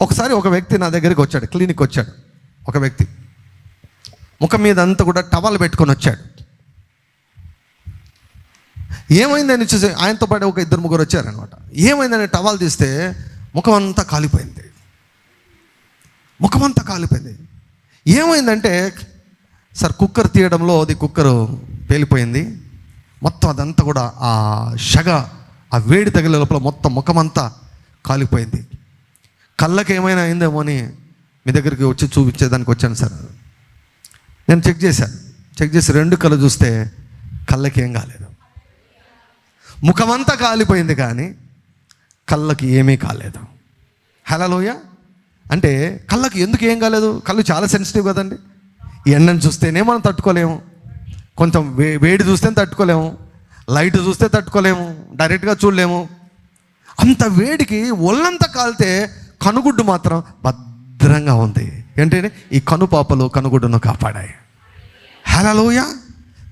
ఒకసారి ఒక వ్యక్తి నా దగ్గరికి వచ్చాడు క్లినిక్ వచ్చాడు. ఒక వ్యక్తి. ముఖం మీద అంతా కూడా టవల్ పెట్టుకొని వచ్చాడు. ఏమైందని చూసి ఆయనతో పాటు ఒక ఇద్దరు ముగ్గురు వచ్చారనమాట ఏమైందని టవల్ తీస్తే ముఖం అంతా కాలిపోయింది. ముఖం అంతా కాలిపోయింది. ఏమైందంటే సార్ కుక్కర్ తీయడంలో అది కుక్కర్ పేలిపోయింది. మొత్తం అదంతా కూడా ఆ షగ ఆ వేడి తగిలే లోపల మొత్తం ముఖం అంతా కాలిపోయింది. కళ్ళకి ఏమైనా అయిందేమో అని మీ దగ్గరికి వచ్చి చూపించేదానికి వచ్చాను సార్. నేను చెక్ చేశాను చెక్ చేసి రెండు కళ్ళు చూస్తే కళ్ళకి ఏం కాలేదు. ముఖమంతా కాలిపోయింది కానీ కళ్ళకి ఏమీ కాలేదు. హలలోయ అంటే కళ్ళకి ఎందుకు ఏం కాలేదు? కళ్ళు చాలా సెన్సిటివ్ కదండి. ఎండను చూస్తేనే మనం తట్టుకోలేము. కొంచెం వే వేడి చూస్తే తట్టుకోలేము. లైట్ చూస్తే తట్టుకోలేము. డైరెక్ట్గా చూడలేము. అంత వేడికి ఒళ్ళంతా కాలితే కనుగుడ్డు మాత్రం భద్రంగా ఉంది. ఏంటంటే ఈ కనుపాపలు కనుగుడ్డును కాపాడాయి. హలలోయ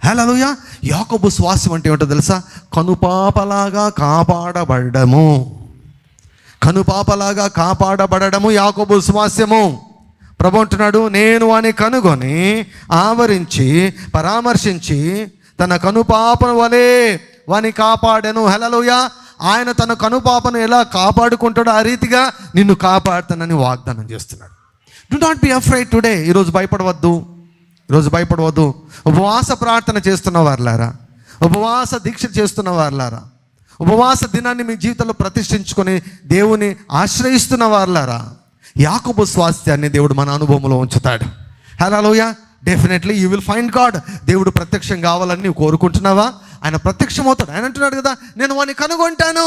హలలోయ యాకబు శ్వాసం అంటే ఏంటో తెలుసా? కనుపాపలాగా కాపాడబడము కనుపాపలాగా కాపాడబడము యాకోబు శ్వాస్యము. ప్రభు అంటున్నాడు నేను అని కనుగొని ఆవరించి పరామర్శించి తన కనుపాపను వలె వాని కాపాడెను. హలలోయ ఆయన తన కనుపాపను ఎలా కాపాడుకుంటాడో ఆ రీతిగా నిన్ను కాపాడుతానని వాగ్దానం చేస్తున్నాడు. Do not be afraid today ఈరోజు భయపడవద్దు. ఈరోజు భయపడవద్దు. ఉపవాస ప్రార్థన చేస్తున్న వారులారా. ఉపవాస దీక్ష చేస్తున్న వారులారా. ఉపవాస దినాన్ని మీ జీవితంలో ప్రతిష్ఠించుకొని దేవుని ఆశ్రయిస్తున్న వారులారా. యాకుబు స్వాస్థ్యాన్ని దేవుడు మన అనుభవంలో ఉంచుతాడు. Hallelujah definitely you will find God దేవుడు ప్రత్యక్షం కావాలని నువ్వు కోరుకుంటున్నావా? ఆయన ప్రత్యక్షమవుతాడు. ఆయన అంటున్నాడు కదా నేను వాడిని కనుగొంటాను.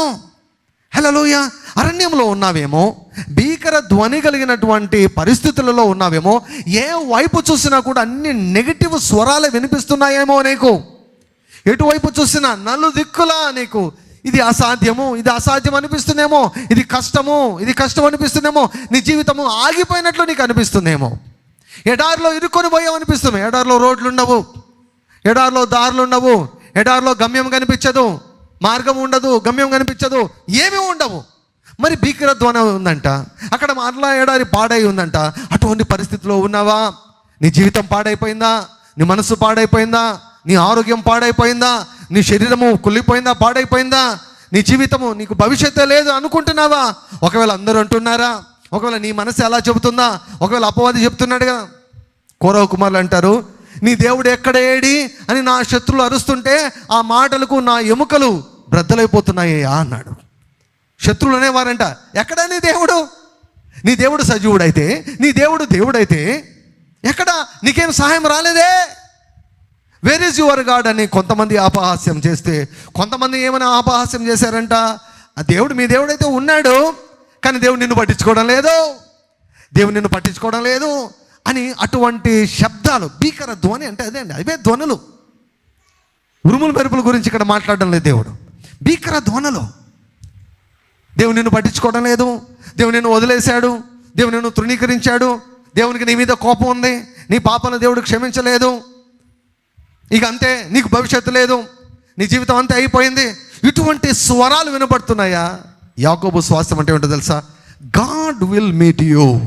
హలోయ అరణ్యంలో ఉన్నావేమో భీకర ధ్వని కలిగినటువంటి పరిస్థితులలో ఉన్నావేమో ఏ వైపు చూసినా కూడా అన్ని నెగిటివ్ స్వరాలు వినిపిస్తున్నాయేమో నీకు. ఎటువైపు చూసినా నలు దిక్కులా నీకు. ఇది అసాధ్యము ఇది అసాధ్యం అనిపిస్తుందేమో ఇది కష్టము ఇది కష్టం అనిపిస్తుందేమో నీ జీవితము ఆగిపోయినట్లు నీకు అనిపిస్తుందేమో. ఎడారిలో ఇరుక్కొని పోయావు అనిపిస్తుంది ఎడారిలో రోడ్లు ఉండవు ఎడారిలో దారులు ఉండవు ఎడారిలో గమ్యం కనిపించదు మార్గం ఉండదు గమ్యం కనిపించదు ఏమీ ఉండవు. మరి భీకర ధ్వన ఉందంట అక్కడ మరలా ఎడారి పాడై ఉందంట. అటువంటి పరిస్థితిలో ఉన్నావా? నీ జీవితం పాడైపోయిందా? నీ మనసు పాడైపోయిందా? నీ ఆరోగ్యం పాడైపోయిందా? నీ శరీరము కుళ్ళిపోయిందా పాడైపోయిందా? నీ జీవితము నీకు భవిష్యత్తు లేదు అనుకుంటున్నావా? ఒకవేళ అందరూ అంటున్నారా? ఒకవేళ నీ మనసు ఎలా చెబుతుందా? ఒకవేళ అపవాది చెప్తున్నాడు కదా కౌరవ కుమారులు అంటారు నీ దేవుడు ఎక్కడ ఏడి అని నా శత్రులు అరుస్తుంటే ఆ మాటలకు నా ఎముకలు బ్రద్దలైపోతున్నాయ్యా అన్నాడు. శత్రులు అనేవారంట ఎక్కడ నీ దేవుడు? నీ దేవుడు సజీవుడైతే నీ దేవుడు దేవుడైతే ఎక్కడ? నీకేం సహాయం రాలేదే? వేర్ ఇస్ యువర్ గాడ్ అని కొంతమంది అపహాస్యం చేస్తే కొంతమంది ఏమైనా అపహాస్యం చేశారంట ఆ దేవుడు మీ దేవుడైతే ఉన్నాడు కానీ దేవుడు నిన్ను పట్టించుకోవడం లేదు. దేవుడు నిన్ను పట్టించుకోవడం లేదు. అని అటువంటి శబ్దాలు భీకర ధ్వని అంటే అదే అండి అవే ధ్వనులు. ఉరుముల మెరుపుల గురించి ఇక్కడ మాట్లాడడం లేదు దేవుడు. భీకర ధ్వనులు. దేవుడు నిన్ను పట్టించుకోవడం లేదు దేవుడు నిన్ను వదిలేశాడు దేవుడు నిన్ను తృణీకరించాడు దేవునికి నీ మీద కోపం ఉంది నీ పాపను దేవుడు క్షమించలేదు. ఇక అంతే నీకు భవిష్యత్తు లేదు నీ జీవితం అంతే అయిపోయింది. ఇటువంటి స్వరాలు వినబడుతున్నాయా యాకోబు స్వాస్థ్యం అంటే ఏంటో తెలుసా? God will meet you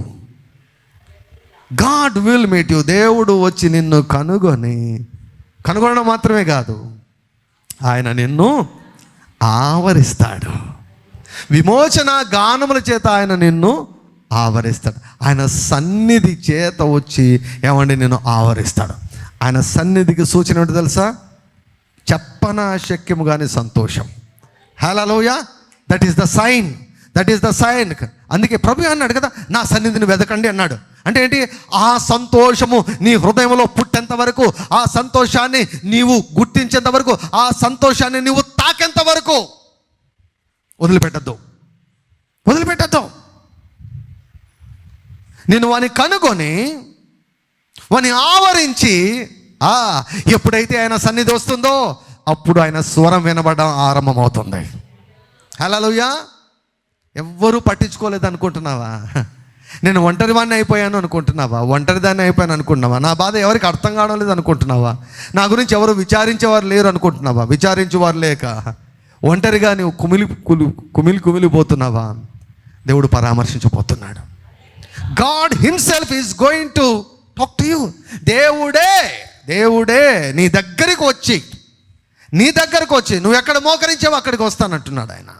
God will meet you దేవుడు వచ్చి నిన్ను కనుగొని కనుగొనడం మాత్రమే కాదు ఆయన నిన్ను ఆవరిస్తాడు. విమోచన గానముల చేత ఆయన నిన్ను ఆవరిస్తాడు. ఆయన సన్నిధి చేత వచ్చి ఏమండి నిన్ను ఆవరిస్తాడు. ఆయన సన్నిధికి సూచన ఏంటి తెలుసా? చెప్పన శక్యము కానీ సంతోషం. Hallelujah that is the sign that is the sign అందుకే ప్రభు అన్నాడు కదా నా సన్నిధిని వెదకండి అన్నాడు. అంటే ఏంటి? ఆ సంతోషము నీ హృదయంలో పుట్టేంత వరకు ఆ సంతోషాన్ని నీవు గుర్తించేంత వరకు ఆ సంతోషాన్ని నీవు తాకేంత వరకు వదిలిపెట్టద్దు. వదిలిపెట్టద్దు. నేను వాని కనుగొని వాని ఆవరించి ఆ ఎప్పుడైతే ఆయన సన్నిధి వస్తుందో అప్పుడు ఆయన స్వరం వినబడడం ఆరంభమవుతుంది. హలోయా ఎవ్వరూ పట్టించుకోలేదు అనుకుంటున్నావా? నేను ఒంటరి వాడిని అయిపోయాను అనుకుంటున్నావా? ఒంటరి దాన్ని అయిపోయాను అనుకుంటున్నావా? నా బాధ ఎవరికి అర్థం కావడం లేదు అనుకుంటున్నావా? నా గురించి ఎవరు విచారించేవారు లేరు అనుకుంటున్నావా? విచారించేవారు లేక ఒంటరిగా నువ్వు కుమిలి కులు కుమిలి కుమిలిపోతున్నావా? దేవుడు పరామర్శించబోతున్నాడు. God himself is going to talk to you దేవుడే దేవుడే నీ దగ్గరికి వచ్చి నీ దగ్గరకు వచ్చి నువ్వు ఎక్కడ మోకరించావు అక్కడికి వస్తానంటున్నాడు ఆయన.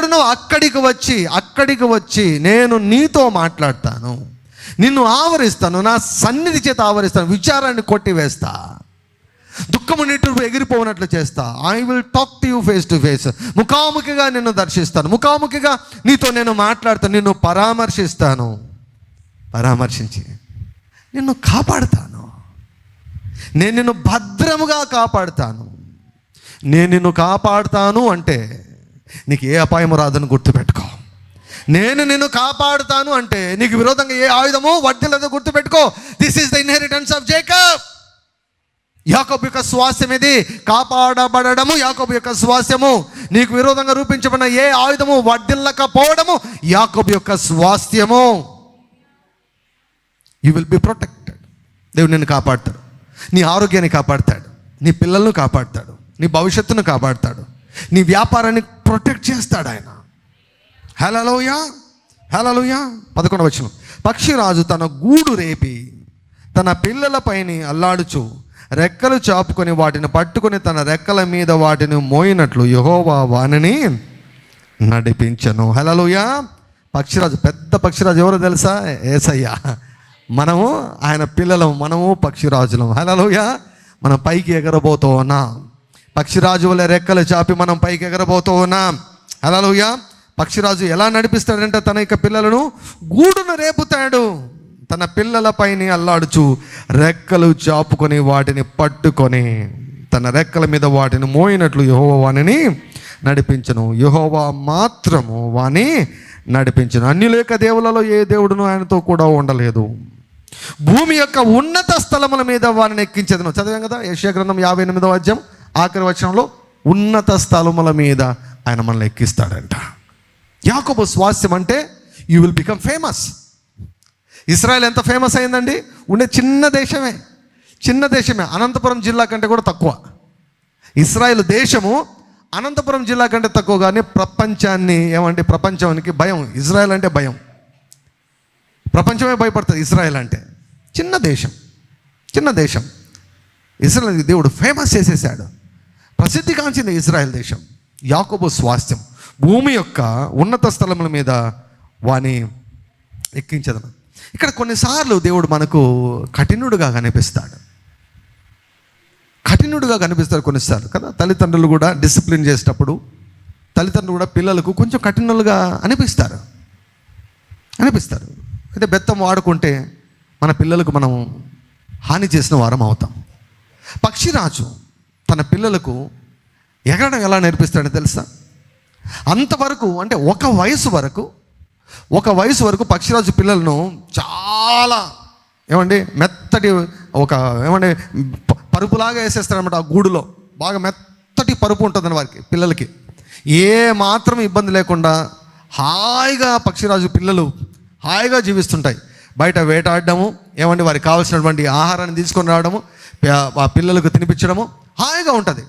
నువ్వు అక్కడికి వచ్చి అక్కడికి వచ్చి నేను నీతో మాట్లాడతాను. నిన్ను ఆవరిస్తాను నా సన్నిధి చేత ఆవరిస్తాను విచారాన్ని కొట్టివేస్తా. దుఃఖము నిట్టు ఎగిరిపోనట్లు చేస్తా. I will talk to you face to face ముఖాముఖిగా నిన్ను దర్శిస్తాను. ముఖాముఖిగా నీతో నేను మాట్లాడతాను నిన్ను పరామర్శిస్తాను. పరామర్శించి నిన్ను కాపాడుతాను. నేను నిన్ను భద్రముగా కాపాడుతాను. నేను నిన్ను కాపాడుతాను అంటే నీకు ఏ అపాయం రాదని గుర్తుపెట్టుకో. నేను నిన్ను కాపాడుతాను అంటే నీకు విరోధంగా ఏ ఆయుధము వర్ధిల్లదో గుర్తుపెట్టుకో. This is the inheritance of Jacob Yakub యొక్క స్వాస్థ్యం ఇది కాపాడబడము యాకబ్ యొక్క స్వాస్థ్యము. నీకు విరోధంగా రూపించబడిన ఏ ఆయుధము వడ్డిల్లకపోవడము యాకబ్ యొక్క స్వాస్థ్యము. యూ విల్ బి ప్రొటెక్టెడ్ దేవుడు నిన్ను కాపాడతాడు. నీ ఆరోగ్యాన్ని కాపాడతాడు. నీ పిల్లలను కాపాడతాడు. నీ భవిష్యత్తును కాపాడతాడు. నీ వ్యాపారాన్ని ప్రొటెక్ట్ చేస్తాడు ఆయన. హలలోయా హలలోయా పదకొండవ వచ్చిన పక్షిరాజు తన గూడు రేపి తన పిల్లలపైని అల్లాడుచు రెక్కలు చాపుకొని వాటిని పట్టుకొని తన రెక్కల మీద వాటిని మోయినట్లు యహోవా వాణిని నడిపించను. హలలోయా పక్షిరాజు పెద్ద పక్షిరాజు ఎవరో తెలుసా? ఏసయ్యా. మనము ఆయన పిల్లలం మనము పక్షిరాజులం. హలోయా మనం పైకి ఎగరబోతూ ఉన్నాం. పక్షిరాజు వల్ల రెక్కలు చాపి మనం పైకి ఎగరబోతూ ఉన్నాం. హలోయా పక్షిరాజు ఎలా నడిపిస్తాడంటే తన యొక్క పిల్లలను గూడును రేపుతాడు. తన పిల్లలపైని అల్లాడుచు రెక్కలు చాపుకొని వాటిని పట్టుకొని తన రెక్కల మీద వాటిని మోయినట్లు యహోవా వాణిని నడిపించను. యహోవా మాత్రము వాణి నడిపించను. అన్యుల యొక్క దేవులలో ఏ దేవుడును ఆయనతో కూడా ఉండలేదు. భూమి యొక్క ఉన్నత స్థలముల మీద వారిని ఎక్కించదును. చదివాం కదా యశ్యా గ్రంథం యాభై ఎనిమిదో అధ్యాయం. ఆఖరి వచనంలో ఉన్నత స్థలముల మీద ఆయన మనల్ని ఎక్కిస్తాడంట. యాకోబు స్వాస్థ్యం అంటే you will become famous Israel ఎంత ఫేమస్ అయిందండి? ఉండే చిన్న దేశమే. చిన్న దేశమే. అనంతపురం జిల్లా కంటే కూడా తక్కువ. ఇస్రాయల్ దేశము అనంతపురం జిల్లా కంటే తక్కువ కానీ ప్రపంచాన్ని ఏమంటే ప్రపంచానికి భయం. ఇజ్రాయెల్ అంటే భయం. ప్రపంచమే భయపడుతుంది ఇజ్రాయెల్ అంటే. చిన్న దేశం. చిన్న దేశం. ఇజ్రాయెల్ దేవుడు ఫేమస్ చేసేసాడు. ప్రసిద్ధిగాంచింది ఇజ్రాయెల్ దేశం యాకోబు స్వాస్థ్యం. భూమి యొక్క ఉన్నత స్థలముల మీద వాని ఎక్కించదను. ఇక్కడ కొన్నిసార్లు దేవుడు మనకు కఠినుడుగా కనిపిస్తాడు. కఠినుడుగా కనిపిస్తారు కొన్నిసార్లు కదా? తల్లిదండ్రులు కూడా డిసిప్లిన్ చేసేటప్పుడు తల్లిదండ్రులు కూడా పిల్లలకు కొంచెం కఠినలుగా అనిపిస్తారు. అనిపిస్తారు. అయితే బెత్తం వాడుకుంటే మన పిల్లలకు మనం హాని చేసిన వారం అవుతాం. పక్షిరాజు తన పిల్లలకు ఎగరడం ఎలా నేర్పిస్తాడో తెలుసా? అంతవరకు అంటే ఒక వయసు వరకు ఒక వయసు వరకు పక్షిరాజు పిల్లలను చాలా ఏమండి మెత్తటి ఒక ఏమండి పరుపులాగా వేసేస్తారనమాట ఆ గూడులో. బాగా మెత్తటి పరుపు ఉంటుందని వారికి పిల్లలకి. ఏ మాత్రం ఇబ్బంది లేకుండా హాయిగా పక్షిరాజు పిల్లలు హాయిగా జీవిస్తుంటాయి. బయట వేటాడడము ఏమండి? వారికి కావాల్సినటువంటి ఆహారాన్ని తీసుకొని రావడము ఆ పిల్లలకు తినిపించడము హాయిగా ఉంటుంది.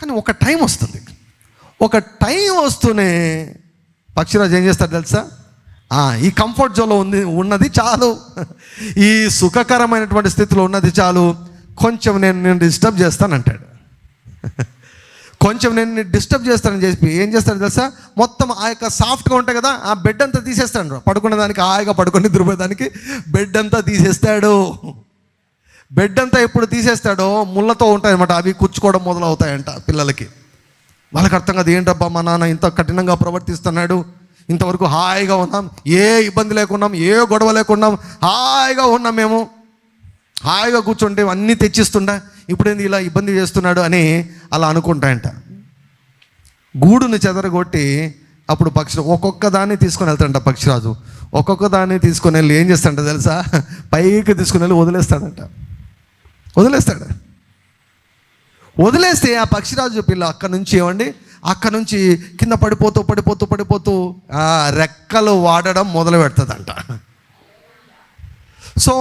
కానీ ఒక టైం వస్తుంది. ఒక టైం వస్తూనే పక్షిరాజు ఏం చేస్తారు తెలుసా? ఈ కంఫర్ట్ జోన్లో ఉంది ఉన్నది చాలు. ఈ సుఖకరమైనటువంటి స్థితిలో ఉన్నది చాలు. కొంచెం నేను నేను డిస్టర్బ్ చేస్తానంటాడు. కొంచెం నేను డిస్టర్బ్ చేస్తానని చెప్పి ఏం చేస్తాను తెలుసా? మొత్తం ఆ యొక్క సాఫ్ట్గా ఉంటాయి కదా ఆ బెడ్ అంతా తీసేస్తాడు. పడుకునే దానికి హాయిగా పడుకొని నిద్రపోయేదానికి బెడ్ అంతా తీసేస్తాడు. బెడ్ అంతా ఎప్పుడు తీసేస్తాడో ముళ్ళతో ఉంటాయి అనమాట అవి కూర్చుకోవడం మొదలవుతాయంట పిల్లలకి. వాళ్ళకి అర్థం కాదు ఏంటబ్బా మా నాన్న ఇంత కఠినంగా ప్రవర్తిస్తున్నాడు. ఇంతవరకు హాయిగా ఉన్నాం. ఏ ఇబ్బంది లేకున్నాం ఏ గొడవ లేకున్నాం. హాయిగా ఉన్నాం మేము. హాయిగా కూర్చుంటే అన్నీ తెచ్చిస్తుండా? ఇప్పుడేంది ఇలా ఇబ్బంది చేస్తున్నాడు అని అలా అనుకుంటాయంట. గూడుని చెదరగొట్టి అప్పుడు పక్షి ఒక్కొక్క దాన్ని తీసుకొని వెళ్తాడంట పక్షిరాజు. ఒక్కొక్క దాన్ని తీసుకొని వెళ్ళి ఏం చేస్తాడంట తెలుసా? పైకి తీసుకుని వెళ్ళి వదిలేస్తాడంట. వదిలేస్తాడు. వదిలేస్తే ఆ పక్షిరాజు పిల్ల అక్కడ నుంచి ఏమండి? అక్కడ నుంచి కింద పడిపోతూ పడిపోతూ పడిపోతూ ఆ రెక్కలు వాడడం మొదలు పెడుతుందంట సో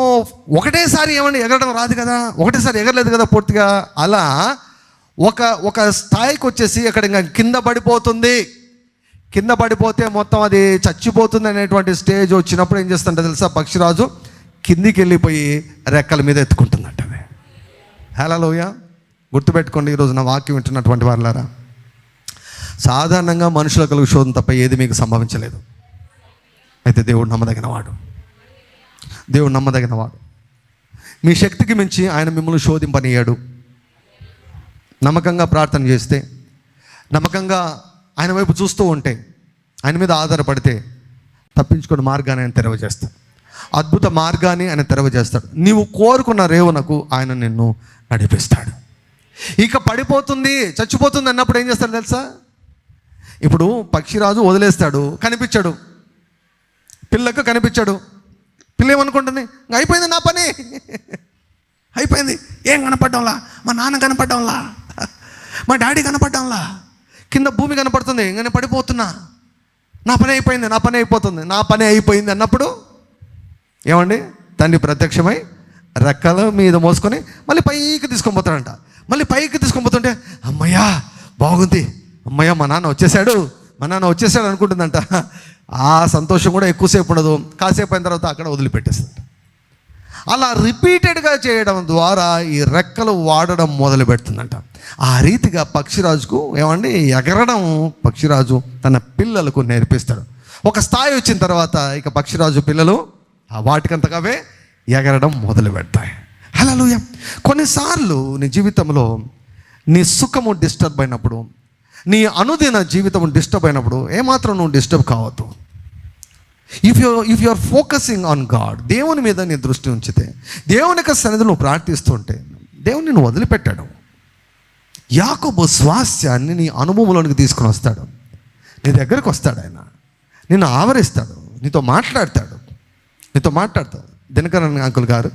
ఒకటేసారి ఏమండి ఎగరడం రాదు కదా? ఒకటేసారి ఎగరలేదు కదా పూర్తిగా? అలా ఒక ఒక స్థాయికి వచ్చేసి అక్కడ ఇంకా కింద పడిపోతుంది. కింద పడిపోతే మొత్తం అది చచ్చిపోతుంది అనేటువంటి స్టేజ్ వచ్చినప్పుడు ఏం చేస్తుంటే తెలుసా? పక్షిరాజు కిందికి వెళ్ళిపోయి రెక్కల మీద ఎత్తుకుంటుందంట అది హలోయ గుర్తుపెట్టుకోండి ఈరోజు నా వాక్యం వింటున్నటువంటి వాళ్ళారా సాధారణంగా మనుషుల కలుగు శోధం తప్ప ఏది మీకు సంభవించలేదు. అయితే దేవుడు నమ్మదగిన వాడు దేవుడు నమ్మదగినవాడు మీ శక్తికి మించి ఆయన మిమ్మల్ని శోధింపనీయాడు. నమ్మకంగా ప్రార్థన చేస్తే నమ్మకంగా ఆయన వైపు చూస్తూ ఉంటే ఆయన మీద ఆధారపడితే తప్పించుకున్న మార్గాన్ని ఆయన తెరవజేస్తాడు అద్భుత మార్గాన్ని ఆయన తెరవజేస్తాడు. నీవు కోరుకున్న రేవునకు ఆయన నిన్ను నడిపిస్తాడు. ఇక పడిపోతుంది చచ్చిపోతుంది అన్నప్పుడు ఏం చేస్తాడు తెలుసా? ఇప్పుడు పక్షిరాజు వదిలేస్తాడు కనిపించాడు. పిల్లకు కనిపించాడు. పిల్ల ఏమనుకుంటుంది "ఇంక అయిపోయింది నా పని. అయిపోయింది. ఏం కనపడ్డంలా? మా నాన్న కనపడ్డంలా? మా డాడీ కనపడ్డంలా? కింద భూమి కనపడుతుంది. ఇంక నేను పడిపోతున్నా. నా పని అయిపోయింది. నా పని అయిపోతుంది. నా పని అయిపోయింది అన్నప్పుడు ఏమండి? తండ్రి ప్రత్యక్షమై రెక్కల మీద మోసుకొని మళ్ళీ పైకి తీసుకొని పోతాడంట. మళ్ళీ పైకి తీసుకొని పోతుంటే అమ్మయ్యా బాగుంది. అమ్మయ్య మా నాన్న వచ్చేసాడు మా నాన్న వచ్చేసాడు అనుకుంటుందంట. ఆ సంతోషం కూడా ఎక్కువసేపు ఉండదు. కాసేపు అయిన తర్వాత అక్కడ వదిలిపెట్టేస్తుంది. అలా రిపీటెడ్గా చేయడం ద్వారా ఈ రెక్కలు వాడడం మొదలు పెడుతుందంట. ఆ రీతిగా పక్షిరాజుకు ఏమండి ఎగరడం పక్షిరాజు తన పిల్లలకు నేర్పిస్తాడు. ఒక స్థాయి వచ్చిన తర్వాత ఇక పక్షిరాజు పిల్లలు ఆ వాటికంతగావే ఎగరడం మొదలు పెడతాయి. హలోయ కొన్నిసార్లు నీ జీవితంలో నీ సుఖము డిస్టర్బ్ అయినప్పుడు నీ అనుదిన జీవితం డిస్టర్బ్ అయినప్పుడు ఏమాత్రం నువ్వు డిస్టర్బ్ కావద్దు. If you if you are focusing on God దేవుని మీద నీ దృష్టి ఉంచితే దేవుని యొక్క సన్నిధి నువ్వు ప్రార్థిస్తుంటే దేవుని నిన్ను వదిలిపెట్టాడు. యాకోబు స్వాస్థ్యాన్ని నీ అనుభవంలోనికి తీసుకొని వస్తాడు. నీ దగ్గరకు వస్తాడు ఆయన. నిన్ను ఆవరిస్తాడు. నీతో మాట్లాడతాడు. నీతో మాట్లాడతాడు. దినకరణ అంకుల్ గారు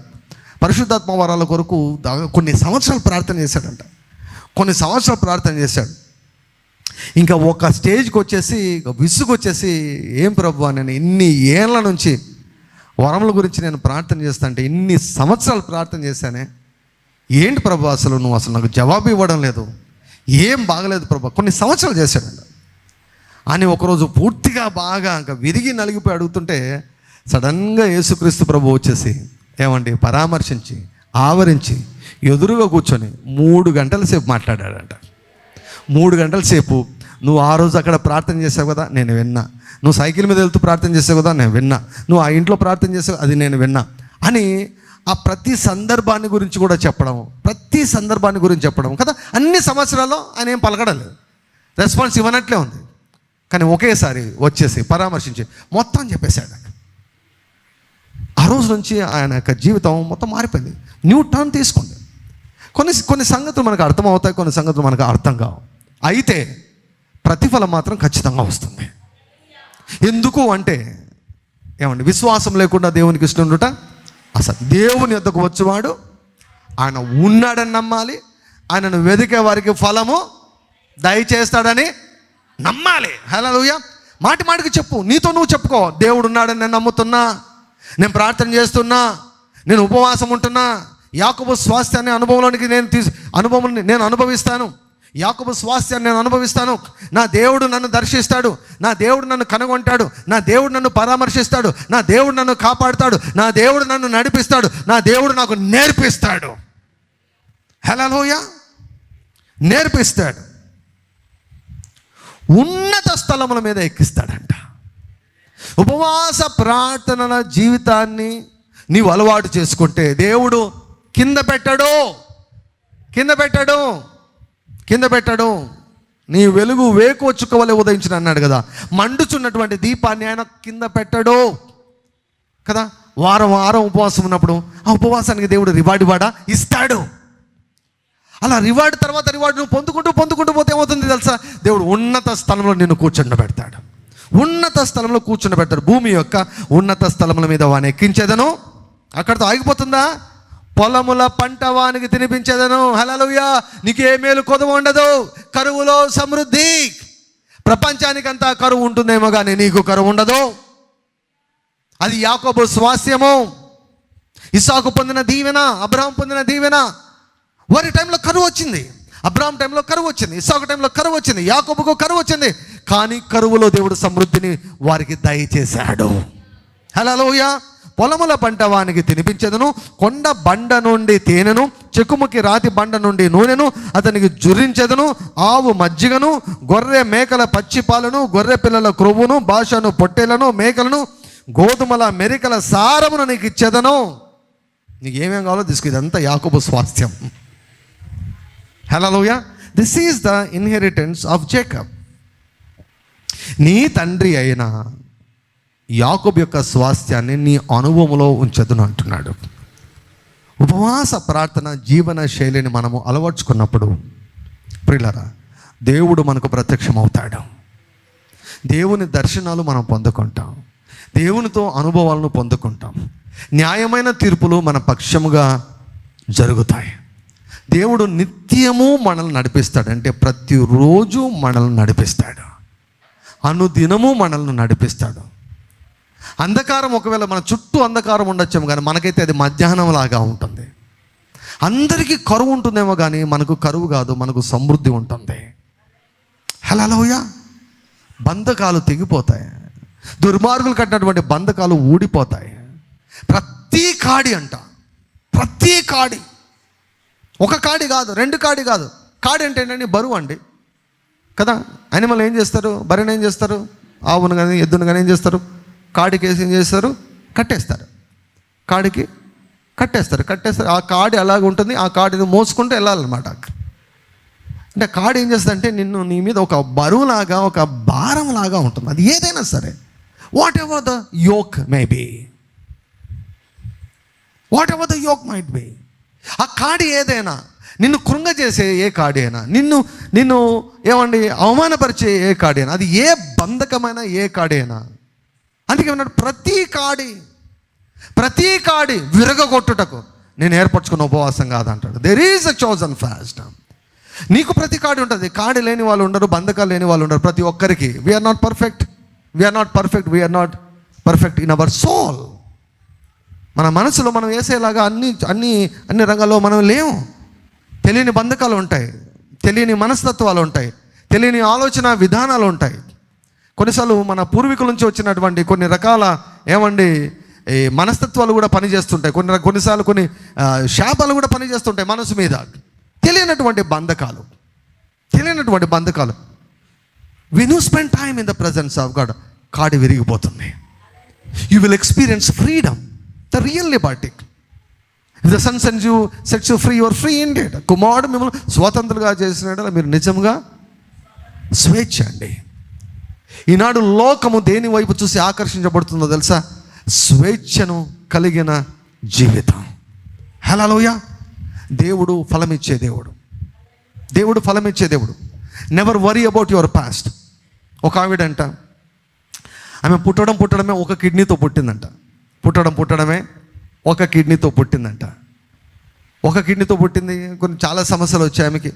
పరిశుద్ధాత్మ వరాల కొరకు కొన్ని సంవత్సరాలు ప్రార్థన చేశాడంట. కొన్ని సంవత్సరాలు ప్రార్థన చేశాడు. ఇంకా ఒక స్టేజ్కి వచ్చేసి విసుగు వచ్చేసి ఏం ప్రభు నేను ఇన్ని ఏళ్ళ నుంచి వరముల గురించి నేను ప్రార్థన చేస్తా అంటే ఇన్ని సంవత్సరాలు ప్రార్థన చేశానే ఏంటి ప్రభు అసలు నువ్వు అసలు నాకు జవాబు ఇవ్వడం లేదు. ఏం బాగలేదు ప్రభు. కొన్ని సంవత్సరాలు చేశాడంట అని ఒకరోజు పూర్తిగా బాగా ఇంకా విరిగి నలిగిపోయి అడుగుతుంటే సడన్గా యేసుక్రీస్తు ప్రభు వచ్చేసి ఏమండి పరామర్శించి ఆవరించి ఎదురుగా కూర్చొని మూడు గంటల సేపు మాట్లాడాడంట. మూడు గంటల సేపు. నువ్వు ఆ రోజు అక్కడ ప్రార్థన చేసావు కదా నేను విన్నా. నువ్వు సైకిల్ మీద వెళ్తూ ప్రార్థన చేసావు కదా నేను విన్నా. నువ్వు ఆ ఇంట్లో ప్రార్థన చేసావు అది నేను విన్నా. అని ఆ ప్రతి సందర్భాన్ని గురించి కూడా చెప్పడం. ప్రతి సందర్భాన్ని గురించి చెప్పడం కదా. అన్ని సంవత్సరాల్లో ఆయన ఏం పలకడలేదు. రెస్పాన్స్ ఇవ్వనట్లే ఉంది. కానీ ఒకేసారి వచ్చేసి పరామర్శించి మొత్తం చెప్పేశాడు ఆ రోజు నుంచి ఆయన యొక్క జీవితం మొత్తం మారిపోయింది. న్యూ టర్న్ తీసుకుంది. కొన్ని కొన్ని సంగతులు మనకు అర్థం అవుతాయి కొన్ని సంగతులు మనకు అర్థం కావు. అయితే ప్రతిఫలం మాత్రం ఖచ్చితంగా వస్తుంది. ఎందుకు అంటే ఏమండి విశ్వాసం లేకుండా దేవునికి ఇష్టం ఉండుట అసలు దేవుని యొద్దకు వచ్చేవాడు ఆయన ఉన్నాడని నమ్మాలి ఆయనను వెదికే వారికి ఫలము దయచేస్తాడని నమ్మాలి. హలో మాటి మాటికి చెప్పు నీతో నువ్వు చెప్పుకో దేవుడు ఉన్నాడని నేను నమ్ముతున్నా నేను ప్రార్థన చేస్తున్నా నేను ఉపవాసం ఉంటున్నా యాకబు స్వాస్థ్యాన్ని అనుభవంలోనికి నేను తీసు అనుభవం నేను అనుభవిస్తాను. యాకబు స్వాస్థ్యాన్ని నేను అనుభవిస్తాను. నా దేవుడు నన్ను దర్శిస్తాడు. నా దేవుడు నన్ను కనుగొంటాడు. నా దేవుడు నన్ను పరామర్శిస్తాడు. నా దేవుడు నన్ను కాపాడుతాడు. నా దేవుడు నన్ను నడిపిస్తాడు. నా దేవుడు నాకు నేర్పిస్తాడు. హలోయ నేర్పిస్తాడు. ఉన్నత స్థలముల మీద ఎక్కిస్తాడంట. ఉపవాస ప్రార్థనల జీవితాన్ని నీవు అలవాటు చేసుకుంటే దేవుడు కింద పెట్టడు. కింద పెట్టడు. కింద పెట్టాడు. నీ వెలుగు వేకు ఉదయించిన అన్నాడు కదా. మండుచున్నటువంటి దీపాన్ని ఆయన కింద పెట్టడు. కదా? వారం వారం ఉపవాసం ఉన్నప్పుడు ఆ ఉపవాసానికి దేవుడు రివార్డు వాడ ఇస్తాడు. అలా రివార్డు తర్వాత రివార్డు నువ్వు పొందుకుంటూ పొందుకుంటూ పోతే ఏమవుతుంది తెలుసా? దేవుడు ఉన్నత స్థలంలో నిన్ను కూర్చుండబెడతాడు ఉన్నత స్థలంలో కూర్చుండబెడతాడు భూమి యొక్క ఉన్నత స్థలముల మీద వాని ఎక్కించేదను. అక్కడితో ఆగిపోతుందా? పొలముల పంట వానికి తినిపించేదను. హలలుయా నీకు ఏ మేలు కొదవ ఉండదు. కరువులో సమృద్ధి. ప్రపంచానికంతా కరువు ఉంటుందేమో కానీ నీకు కరువు ఉండదు. అది యాకోబు స్వాస్యము. ఇసాకు పొందిన దీవెన అబ్రహం పొందిన దీవెన. వారి టైంలో కరువు వచ్చింది. అబ్రాహం టైంలో కరువు వచ్చింది. ఇసాకు టైంలో కరువు వచ్చింది. యాకోబుకు కరువు వచ్చింది. కానీ కరువులో దేవుడు సమృద్ధిని వారికి దయచేశాడు. హలోయా పొలముల పంట వానికి తినిపించదును కొండ బండ నుండి తేనెను చెక్కుముకి రాతి బండ నుండి నూనెను అతనికి జురించదును ఆవు మజ్జిగను గొర్రె మేకల పచ్చిపాలను గొర్రె పిల్లల క్రొవ్వును భాషను పొట్టేలను మేకలను గోధుమల మెరికల సారమును నీకు ఇచ్చేదను. నీకు ఏమేం కావాలో తీసుకు ఇదంతా యాకుబు స్వాస్థ్యం. Hallelujah this is the inheritance of Jacob నీ తండ్రి అయినా యాకోబు యొక్క స్వాస్థ్యాన్ని నీ అనుభవంలో ఉంచదును అంటున్నాడు. ఉపవాస ప్రార్థన జీవన శైలిని మనము అలవర్చుకున్నప్పుడు ప్రిలరా దేవుడు మనకు ప్రత్యక్షమవుతాడు. దేవుని దర్శనాలు మనం పొందుకుంటాం. దేవునితో అనుభవాలను పొందుకుంటాం. న్యాయమైన తీర్పులు మన పక్షముగా జరుగుతాయి. దేవుడు నిత్యము మనల్ని నడిపిస్తాడు. అంటే ప్రతిరోజు మనల్ని నడిపిస్తాడు. అనుదినము మనల్ని నడిపిస్తాడు. అంధకారం ఒకవేళ మన చుట్టూ అంధకారం ఉండొచ్చేమో కానీ మనకైతే అది మధ్యాహ్నం లాగా ఉంటుంది. అందరికీ కరువు ఉంటుందేమో కానీ మనకు కరువు కాదు మనకు సమృద్ధి ఉంటుంది. హలోయ బంధకాలు తెగిపోతాయి. దుర్మార్గులు కట్టినటువంటి బంధకాలు ఊడిపోతాయి. ప్రతి కాడి అంట. ప్రతి కాడి. ఒక కాడి కాదు రెండు కాడి కాదు. కాడి అంటే ఏంటంటే బరువు అండి. కదా? అనిమల్ ఏం చేస్తారు? బరిని ఏం చేస్తారు? ఆవును కానీ ఎద్దును కానీ ఏం చేస్తారు? కాడికి వేసి ఏం చేస్తారు? కట్టేస్తారు. కాడికి కట్టేస్తారు. కట్టేస్తారు. ఆ కాడి అలాగ ఉంటుంది. ఆ కాడిని మోసుకుంటూ వెళ్ళాలన్నమాట. అంటే కాడు ఏం చేస్తుందంటే నిన్ను నీ మీద ఒక బరువులాగా ఒక భారం లాగా ఉంటుంది. అది ఏదైనా సరే. Whatever the yoke may be whatever the yoke might be ఆ కాడి ఏదైనా నిన్ను కృంగజేసే ఏ కాడి అయినా నిన్ను నిన్ను ఏమండి అవమానపరిచే ఏ కాడి అయినా అది ఏ బంధకమైన ఏ కాడి అయినా అందుకే ఉన్నాడు ప్రతి కాడి ప్రతి కాడి విరగగొట్టుటకు నేను ఏర్పరచుకున్న ఉపవాసం కాదంటాడు. There is a chosen fast నీకు ప్రతి కాడి ఉంటుంది. కాడి లేని వాళ్ళు ఉండరు బంధకాలు లేని వాళ్ళు ఉండరు. ప్రతి ఒక్కరికి. We are not perfect we are not perfect we are not perfect in our soul మన మనసులో మనం వేసేలాగా అన్ని అన్ని అన్ని రంగాల్లో మనం లేము. తెలియని బంధకాలు ఉంటాయి. తెలియని మనస్తత్వాలు ఉంటాయి. తెలియని ఆలోచన విధానాలు ఉంటాయి. కొన్నిసార్లు మన పూర్వీకుల నుంచి వచ్చినటువంటి కొన్ని రకాల ఏమండి ఈ మనస్తత్వాలు కూడా పనిచేస్తుంటాయి. కొన్ని కొన్నిసార్లు కొన్ని శాపాలు కూడా పనిచేస్తుంటాయి మనసు మీద. తెలియనటువంటి బంధకాలు. తెలియనటువంటి బంధకాలు. విను spend time in the presence of God కాడి విరిగిపోతుంది. You will experience freedom the real liberty the son sense you sets you free your free indeed కుమారుడు మిమ్మల్ని స్వతంత్రులుగా చేసిన మీరు నిజంగా స్వేచ్ఛ అండి. ఈనాడు లోకము దేని వైపు చూసి ఆకర్షించబడుతుందో తెలుసా? స్వేచ్ఛను కలిగిన జీవితం. హలోయ దేవుడు ఫలమిచ్చే దేవుడు. దేవుడు ఫలమిచ్చే దేవుడు. Never worry about your past ఒక ఆవిడంట ఆమె పుట్టడం పుట్టడమే ఒక కిడ్నీతో పుట్టిందంట. పుట్టడం పుట్టడమే ఒక కిడ్నీతో పుట్టిందంట. ఒక కిడ్నీతో పుట్టింది కొన్ని చాలా సమస్యలు వచ్చాయి ఆమెకి.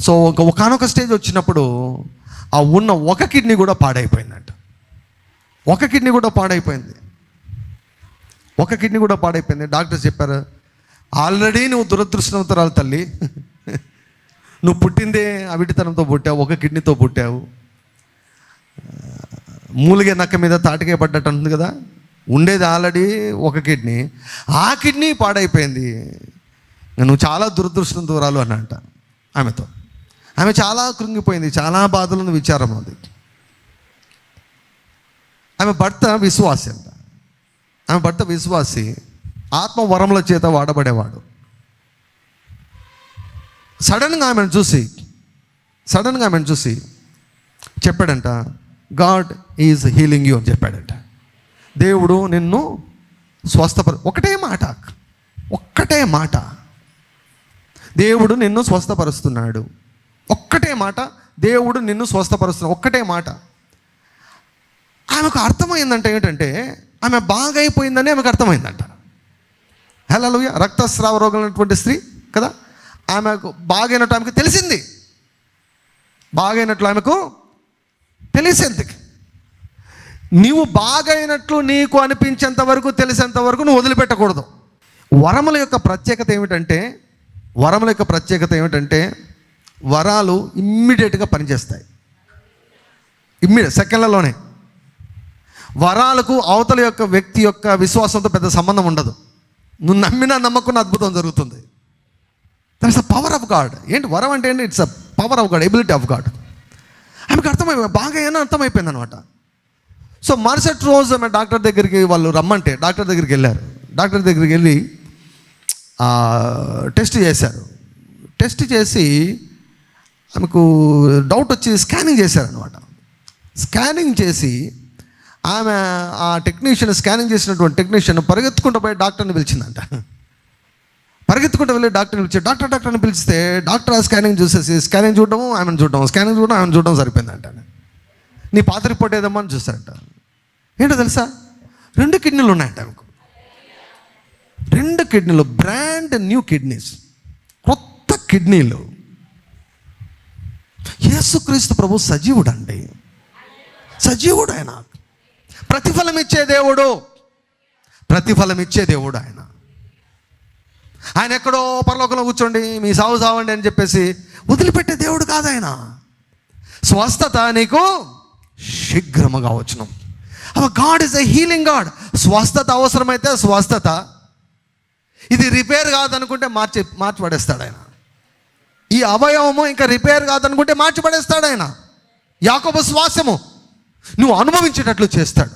సో ఒక ఒకనొక స్టేజ్ వచ్చినప్పుడు ఆ ఉన్న ఒక కిడ్నీ కూడా పాడైపోయిందంట. ఒక కిడ్నీ కూడా పాడైపోయింది. ఒక కిడ్నీ కూడా పాడైపోయింది. డాక్టర్ చెప్పారు ఆల్రెడీ నువ్వు దురదృష్టవంతరాలు తల్లి. నువ్వు పుట్టిందే అవిటితనంతో పుట్టావు ఒక కిడ్నీతో పుట్టావు. మూలిగే నక్క మీద తాటికే పడ్డట్టు అంటుంది కదా. ఉండేది ఆల్రెడీ ఒక కిడ్నీ. ఆ కిడ్నీ పాడైపోయింది. నువ్వు చాలా దురదృష్టం దూరాలు అని అంట ఆమెతో. ఆమె చాలా కృంగిపోయింది చాలా బాధలను విచారం ఉంది ఆమె భర్త విశ్వాసి అంట. ఆమె భర్త విశ్వాసి ఆత్మవరముల చేత వాడబడేవాడు. సడన్గా ఆమెను చూసి సడన్గా ఆమెను చూసి చెప్పాడంట గాడ్ ఈజ్ హీలింగ్ యూ అని చెప్పాడంట. దేవుడు నిన్ను స్వస్థపర ఒకటే మాట ఒక్కటే మాట. దేవుడు నిన్ను స్వస్థపరుస్తున్నాడు. ఒక్కటే మాట దేవుడు నిన్ను స్వస్థపరుస్తున్నాడు. ఒక్కటే మాట. ఆమెకు అర్థమైందంటే ఏంటంటే ఆమె బాగైపోయిందని ఆమెకు అర్థమైందంట. హలో రక్తస్రావ రోగం ఉన్నటువంటి స్త్రీ కదా? ఆమెకు బాగైనట్టు ఆమెకు తెలిసింది. బాగైనట్లు ఆమెకు తెలిసింది. నీవు బాగైనట్లు నీకు అనిపించేంత వరకు తెలిసేంత వరకు నువ్వు వదిలిపెట్టకూడదు. వరముల యొక్క ప్రత్యేకత ఏమిటంటే వరముల యొక్క ప్రత్యేకత ఏమిటంటే వరాలు ఇమ్మీడియట్గా పనిచేస్తాయి. ఇమ్మీడియట్ సెకండ్లలోనే. వరాలకు అవతల యొక్క వ్యక్తి యొక్క విశ్వాసంతో పెద్ద సంబంధం ఉండదు. నువ్వు నమ్మినా నమ్మకున్న అద్భుతం జరుగుతుంది. That's a power of God ఏంటి? వరం అంటే ఏంటి? It's a power of God ability of God ఆమెకు అర్థమైపోయి బాగా ఏమైనా అర్థమైపోయింది అనమాట సో మరుసటి రోజు ఆమె డాక్టర్ దగ్గరికి వాళ్ళు రమ్మంటే డాక్టర్ దగ్గరికి వెళ్ళారు. డాక్టర్ దగ్గరికి వెళ్ళి టెస్ట్ చేశారు. టెస్ట్ చేసి ఆమెకు డౌట్ వచ్చి స్కానింగ్ చేశారనమాట స్కానింగ్ చేసి ఆమె ఆ టెక్నీషియన్ స్కానింగ్ చేసినటువంటి టెక్నీషియన్ పరిగెత్తుకుంటూ పోయి డాక్టర్ని పిలిచిందంట. పరిగెత్తుకుంటూ వెళ్ళి డాక్టర్ని పిలిచి డాక్టర్ డాక్టర్ని పిలిస్తే డాక్టర్ ఆ స్కానింగ్ చూసేసి స్కానింగ్ చూడడం ఆమెను చూడడం స్కానింగ్ చూడడం ఆమెను చూడడం సరిపోయిందంట నీ పాత రిపోర్ట్ ఏదమ్మా? అని చూస్తారంట. ఏంటో తెలుసా? రెండు కిడ్నీలు ఉన్నాయంట ఆమెకు. రెండు కిడ్నీలు బ్రాండ్ న్యూ కిడ్నీస్ కొత్త కిడ్నీలు. యేసుక్రీస్తు ప్రభు సజీవుడు అండి సజీవుడు ఆయన. ప్రతిఫలం ఇచ్చే దేవుడు. ప్రతిఫలం ఇచ్చే దేవుడు ఆయన. ఆయన ఎక్కడో పరలోకంలో కూర్చోండి మీ సాగు సావండి అని చెప్పేసి వదిలిపెట్టే దేవుడు కాదు ఆయన. స్వస్థత నీకు శీఘ్రముగా వచ్చును. అవ God is a healing God. స్వస్థత అవసరమైతే స్వస్థత. ఇది రిపేర్ కాదనుకుంటే మార్చి మార్చి పడేస్తాడు ఆయన. ఈ అవయవము ఇంకా రిపేర్ కాదనుకుంటే మార్చిపడేస్తాడు ఆయన. యాకోబు శ్వాసము. నువ్వు అనుభవించేటట్లు చేస్తాడు.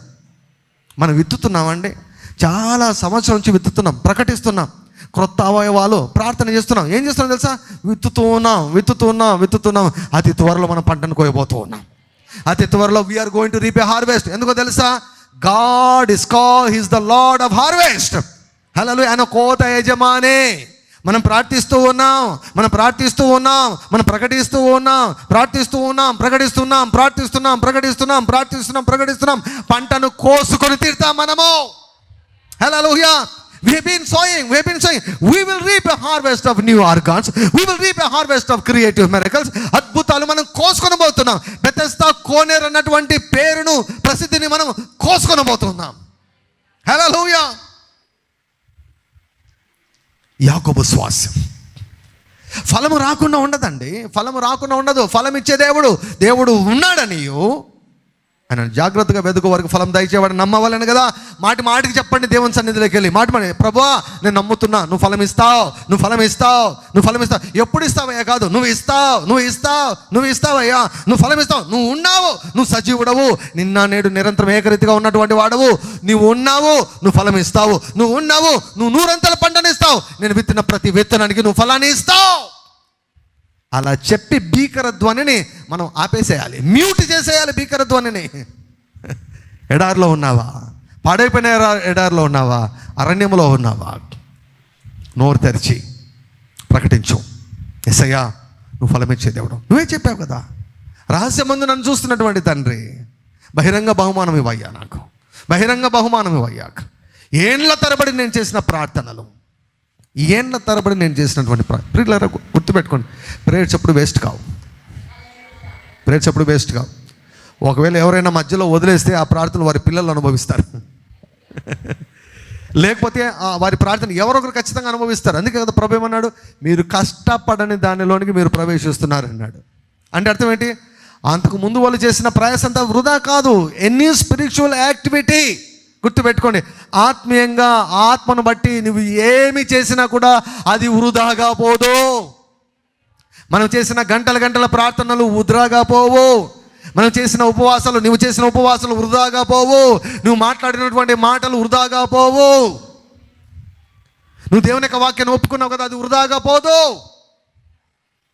మనం విత్తుతున్నామండి. చాలా సంవత్సరం నుంచి విత్తుతున్నాం ప్రకటిస్తున్నాం. క్రొత్త అవయవాలు ప్రార్థన చేస్తున్నాం. ఏం చేస్తున్నాం తెలుసా? విత్తుతున్నాం విత్తుతున్నాం విత్తుతున్నాం. అతి త్వరలో మనం పంటను కోయబోతూ ఉన్నాం. అతి త్వరలో we are going to reap a harvest ఎందుకో తెలుసా? God is call his the Lord of harvest hello ఆయన కోత యజమానే. మనం ప్రార్థిస్తూ ఉన్నాం మనం ప్రార్థిస్తూ ఉన్నాం మనం ప్రకటిస్తూ ఉన్నాం ప్రార్థిస్తూ ఉన్నాం ప్రకటిస్తున్నాం ప్రార్థిస్తున్నాం ప్రకటిస్తున్నాం ప్రార్థిస్తున్నాం ప్రకటిస్తున్నాం పంటను కోసుకొని తీరుతాం మనము hello We have been sowing, we have been sowing. We will reap a harvest of new organs. We will reap a harvest of creative miracles. అద్భుతాలు మనం కోసుకొని పోతున్నాం బెతెస్తా కోనేర్ అన్నటువంటి పేరును ప్రసిద్ధిని మనం కోసుకొని పోతున్నాం హలోయా యాకోబు స్వాస్యం ఫలము రాకుండా ఉండదండి. ఫలము రాకుండా ఉండదు. ఫలం ఇచ్చే దేవుడు. దేవుడు ఉన్నాడనియు. ఆయన జాగ్రత్తగా వెతుకు వరకు ఫలం దయచేవాడు నమ్మవాలని కదా. మాటి మాటికి చెప్పండి దేవుని సన్నిధిలోకి వెళ్ళి. మాట మాట ప్రభా నేను నమ్ముతున్నా. నువ్వు ఫలం ఇస్తావు. నువ్వు ఫలం ఇస్తావు. నువ్వు ఫలం ఇస్తావు. ఎప్పుడు ఇస్తావయ్యా? కాదు. నువ్వు ఇస్తావు. నువ్వు ఇస్తావు. నువ్వు ఇస్తావయ్యా. నువ్వు ఫలం ఇస్తావు. నువ్వు ఉన్నావు. నువ్వు సజీవుడవు. నిన్న నేడు నిరంతరం ఏకరీతిగా ఉన్నటువంటి వాడవు. నువ్వు ఉన్నావు. నువ్వు ఫలం ఇస్తావు. నువ్వు ఉన్నావు. నువ్వు నూరంతల పంటనిస్తావు నేను విత్తిన ప్రతి విత్తనానికి నువ్వు ఫలాన్ని ఇస్తావు. అలా చెప్పి భీకర ధ్వనిని మనం ఆపేసేయాలి. మ్యూట్ చేసేయాలి భీకర ధ్వనిని. ఎడారిలో ఉన్నావా? పాడైపోయిన ఎడారిలో ఉన్నావా? అరణ్యంలో ఉన్నావా? నోరు తెరిచి ప్రకటించు. ఎసయ్యా నువ్వు ఫలమిచ్చే దేవుడు. నువ్వే చెప్పావు కదా. రహస్యమందు నన్ను చూస్తున్నటువంటి తండ్రి బహిరంగ బహుమానం ఇవ్వయ్యా నాకు. బహిరంగ బహుమానం ఇవ్వయ్యాక ఏండ్ల తరబడి నేను చేసిన ప్రార్థనలు? ఏళ్ళ తరబడి నేను చేసినటువంటి ప్రా ప్రియులారా గుర్తుపెట్టుకోండి. ప్రేయర్స్ ఎప్పుడు వేస్ట్ కావు. ప్రేయర్స్ ఎప్పుడు వేస్ట్ కావు. ఒకవేళ ఎవరైనా మధ్యలో వదిలేస్తే ఆ ప్రార్థనలు వారి పిల్లలు అనుభవిస్తారు. లేకపోతే వారి ప్రార్థన ఎవరొకరు ఖచ్చితంగా అనుభవిస్తారు. అందుకే కదా ప్రభు ఏమన్నాడు? మీరు కష్టపడని దానిలోనికి మీరు ప్రవేశిస్తున్నారు అన్నాడు. అంటే అర్థం ఏంటి? అంతకు ముందు వాళ్ళు చేసిన ప్రయాసం అంతా వృధా కాదు. Any spiritual activity. గుర్తుపెట్టుకోండి ఆత్మీయంగా ఆత్మను బట్టి నువ్వు ఏమి చేసినా కూడా అది వృధాగా పోదు. మనం చేసిన గంటల గంటల ప్రార్థనలు వృధాగా పోవు. మనం చేసిన ఉపవాసాలు నువ్వు చేసిన ఉపవాసాలు వృధాగా పోవు. నువ్వు మాట్లాడినటువంటి మాటలు వృధాగా పోవు. నువ్వు దేవుని యొక్క వాక్యాన్ని ఒప్పుకున్నావు కదా అది వృధాగా పోదు.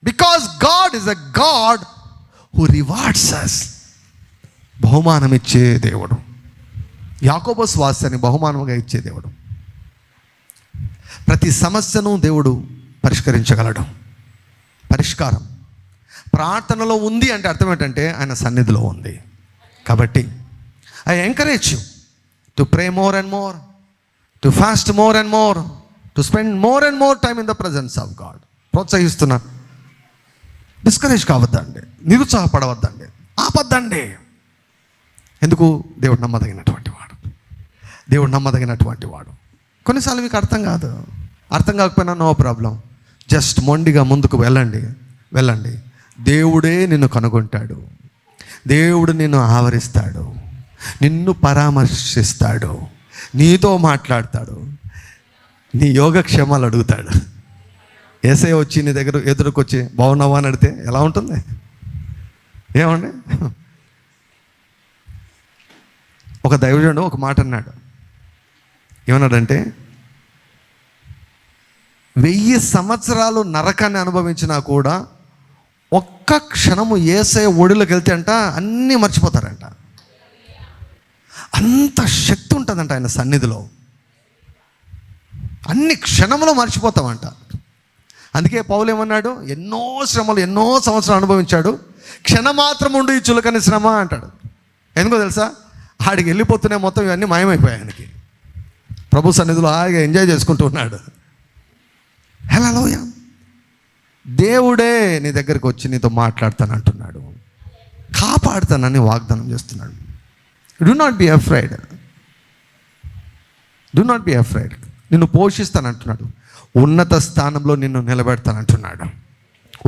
Because God is a God who rewards us బహుమానం ఇచ్చే దేవుడు. యాకోబ స్వాస్యాన్ని బహుమానముగా ఇచ్చే దేవుడు. ప్రతి సమస్యను దేవుడు పరిష్కరించగలడు. పరిష్కారం. ప్రార్థనలో ఉంది అంటే అర్థం ఏంటంటే ఆయన సన్నిధిలో ఉంది. కాబట్టి I encourage you to pray more and more to fast more and more to spend more and more time in the presence of God ప్రోత్సహిస్తున్నా. Discourage కావద్దండి. నిరుత్సాహపడవద్దండి. ఆపద్దండి. ఎందుకు? దేవుడు నమ్మదగినటువంటి దేవుడు నమ్మదగినటువంటి వాడు. కొన్నిసార్లు మీకు అర్థం కాదు. అర్థం కాకపోయినా నో ప్రాబ్లం. జస్ట్ మొండిగా ముందుకు వెళ్ళండి. వెళ్ళండి. దేవుడే నిన్ను కనుగొంటాడు. దేవుడు నిన్ను ఆవరిస్తాడు. నిన్ను పరామర్శిస్తాడు. నీతో మాట్లాడతాడు. నీ యోగక్షేమాలు అడుగుతాడు. ఏసై వచ్చి నీ దగ్గర ఎదురుకొచ్చి బాగున్నావా? అని అడితే ఎలా ఉంటుంది? ఏమండి? ఒక దైవజుడు ఒక మాట అన్నాడు. ఏమన్నాడంటే వెయ్యి సంవత్సరాలు నరకాన్ని అనుభవించినా కూడా ఒక్క క్షణము ఏసే ఒడిలోకి వెళ్తే అంట అన్నీ మర్చిపోతారంట. అంత శక్తి ఉంటుందంట ఆయన సన్నిధిలో. అన్ని క్షణంలో మర్చిపోతామంట. అందుకే పౌలు ఏమన్నాడు ఎన్నో శ్రమలు ఎన్నో సంవత్సరాలు అనుభవించాడు. క్షణమాత్రం ఉండు ఈ చులకని శ్రమ అంటాడు. ఎందుకో తెలుసా? ఆడికి వెళ్ళిపోతూనే మొత్తం ఇవన్నీ మాయమైపోయాయి ఆయనకి. ప్రభు సన్నిధిలో హాయిగా ఎంజాయ్ చేసుకుంటూ ఉన్నాడు. హలోయ దేవుడే నీ దగ్గరికి వచ్చి నీతో మాట్లాడతాను అంటున్నాడు కాపాడుతానని వాగ్దానం చేస్తున్నాడు. Do not be afraid do not be afraid నిన్ను పోషిస్తానంటున్నాడు. ఉన్నత స్థానంలో నిన్ను నిలబెడతానంటున్నాడు.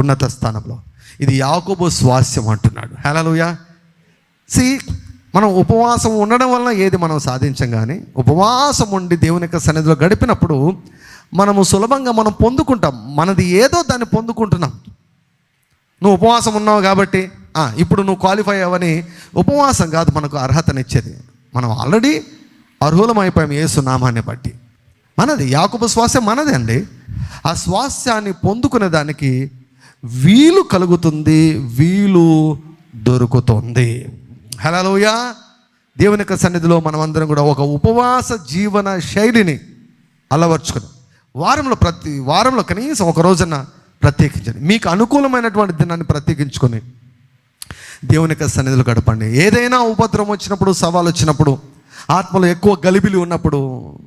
ఉన్నత స్థానంలో. ఇది యాకోబు స్వాస్యం అంటున్నాడు. హలోయ సి మనం ఉపవాసం ఉండడం వల్ల ఏది మనం సాధించం కానీ ఉపవాసం ఉండి దేవుని యొక్క సన్నిధిలో గడిపినప్పుడు మనము సులభంగా మనం పొందుకుంటాం. మనది ఏదో దాన్ని పొందుకుంటున్నాం. నువ్వు ఉపవాసం ఉన్నావు కాబట్టి ఇప్పుడు నువ్వు క్వాలిఫై అవ్వని ఉపవాసం కాదు మనకు అర్హతనిచ్చేది. మనం ఆల్రెడీ అర్హులమైపోయాం అయిపోయాం ఏసు నామాన్ని బట్టి. మనది యాకుబ స్వాస్యం మనదే అండి. ఆ స్వాస్యాన్ని పొందుకునే దానికి వీలు కలుగుతుంది వీలు దొరుకుతుంది. హలోయ దేవుని యొక్క సన్నిధిలో మనమందరం కూడా ఒక ఉపవాస జీవన శైలిని అలవర్చుకున్నాం. వారంలో ప్రతి వారంలో కనీసం ఒక రోజున ప్రత్యేకించండి. మీకు అనుకూలమైనటువంటి దినాన్ని ప్రత్యేకించుకొని దేవుని యొక్క సన్నిధిలో గడపండి. ఏదైనా ఉపద్రవం వచ్చినప్పుడు సవాలు వచ్చినప్పుడు ఆత్మలో ఎక్కువ గలిబిలి ఉన్నప్పుడు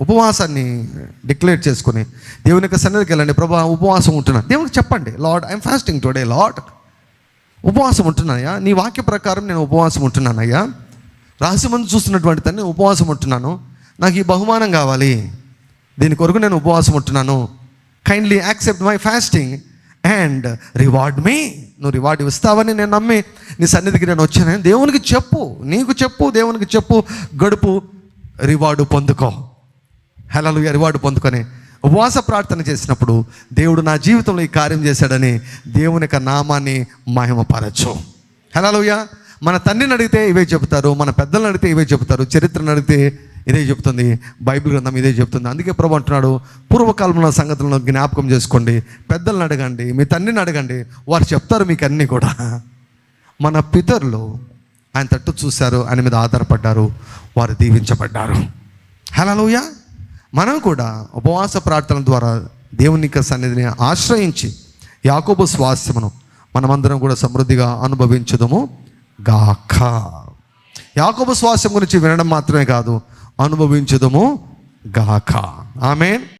ఉపవాసాన్ని డిక్లేర్ చేసుకొని దేవుని యొక్క సన్నిధికి వెళ్ళండి. ప్రభా ఉపవాసం ఉంటున్నాను. దేవునికి చెప్పండి Lord I'm fasting today Lord. ఉపవాసం ఉంటున్నానయ్యా. నీ వాక్య ప్రకారం నేను ఉపవాసం ఉంటున్నానయ్యా. రహస్యమందు చూస్తున్నటువంటి తన్ని ఉపవాసం ఉంటున్నాను. నాకు ఈ బహుమానం కావాలి. దీని కొరకు నేను ఉపవాసం ఉంటున్నాను. Kindly accept my fasting and reward me నువ్వు రివార్డ్ ఇస్తావని నేను నమ్మి నీ సన్నిధికి నేను వచ్చాను. దేవునికి చెప్పు నీకు చెప్పు దేవునికి చెప్పు. గడుపు రివార్డు పొందుకో. హెలలు రివార్డు పొందుకొని ఉపవాస ప్రార్థన చేసినప్పుడు దేవుడు నా జీవితంలో ఈ కార్యం చేశాడని దేవుని యొక్క నామాన్ని మహిమపరచు. హలలుయ మన తండ్రిని అడిగితే ఇవే చెబుతారు మన పెద్దలను అడిగితే ఇవే చెబుతారు చరిత్రను అడిగితే ఇదే చెప్తుంది బైబిల్ గ్రంథం ఇదే చెప్తుంది అందుకే ప్రభు అంటున్నాడు పూర్వకాలంలో సంగతులను జ్ఞాపకం చేసుకోండి పెద్దలను అడగండి మీ తండ్రిని అడగండి వారు చెప్తారు మీకు అన్నీ కూడా. మన పితరులు ఆయన తట్టు చూశారు ఆయన మీద ఆధారపడ్డారు వారు దీవించబడ్డారు. హలోయా మనం కూడా ఉపవాస ప్రార్థన ద్వారా దేవుని యొక్క సన్నిధిని ఆశ్రయించి యాకోబు స్వాస్థ్యమును మనమందరం కూడా సమృద్ధిగా అనుభవించదము గాక. యాకోబు స్వాస్యం గురించి వినడం మాత్రమే కాదు అనుభవించదము గాక. ఆమె